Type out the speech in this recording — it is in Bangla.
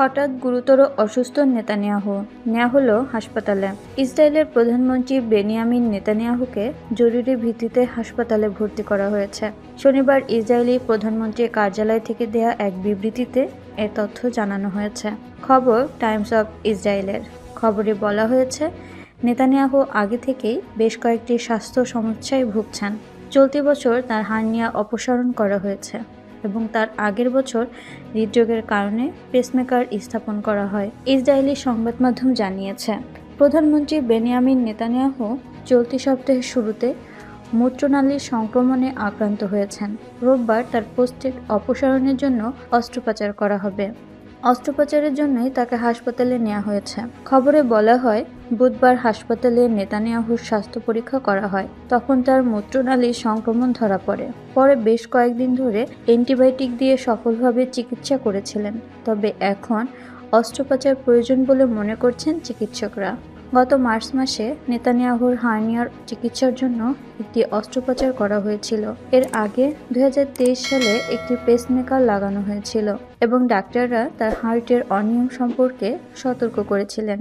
হঠাৎ গুরুতর অসুস্থ নেতানিয়াহু। নেওয়া হলো হাসপাতালে। ইসরায়েলের প্রধানমন্ত্রী বেনিয়ামিন নেতানিয়াহুকে জরুরি ভিত্তিতে হাসপাতালে ভর্তি করা হয়েছে। শনিবার ইসরায়েলি প্রধানমন্ত্রীর কার্যালয় থেকে দেয়া এক বিবৃতিতে এ তথ্য জানানো হয়েছে। খবর টাইমস অফ ইসরায়েলের। খবরে বলা হয়েছে, নেতানিয়াহু আগে থেকেই বেশ কয়েকটি স্বাস্থ্য সমস্যায় ভুগছেন। চলতি বছর তার হার্নিয়া অপসারণ করা হয়েছে। এবং তার আগের বছর হৃদরোগের কারণে পেসমেকার স্থাপন করা হয়। ইসরায়েলি সংবাদ মাধ্যম জানিয়েছে, প্রধানমন্ত্রী বেনিয়ামিন নেতানিয়াহু চলতি সপ্তাহের শুরুতে মূত্রনালীর সংক্রমণে আক্রান্ত হয়েছেন। রোববার তার পোস্টের অপসারণের জন্য অস্ত্রোপচার করা হবে। অস্ত্রোপচারের জন্যই তাকে হাসপাতালে নেওয়া হয়েছে। খবরে বলা হয়, বুধবার হাসপাতালে নেতানিয়াহুর স্বাস্থ্য পরীক্ষা করা হয়। তখন তার মূত্রনালীর সংক্রমণ ধরা পড়ে। পরে বেশ কয়েকদিন ধরে অ্যান্টিবায়োটিক দিয়ে সফলভাবে চিকিৎসা করেছিলেন। তবে এখন অস্ত্রোপচার প্রয়োজন বলে মনে করছেন চিকিৎসকরা। গত মার্চ মাসে নেতানিয়াহুর হার্নিয়ার চিকিৎসার জন্য একটি অস্ত্রোপচার করা হয়েছিল। এর আগে দু হাজার তেইশ সালে একটি পেসমেকার লাগানো হয়েছিল এবং ডাক্তাররা তার হার্টের অনিয়ম সম্পর্কে সতর্ক করেছিলেন।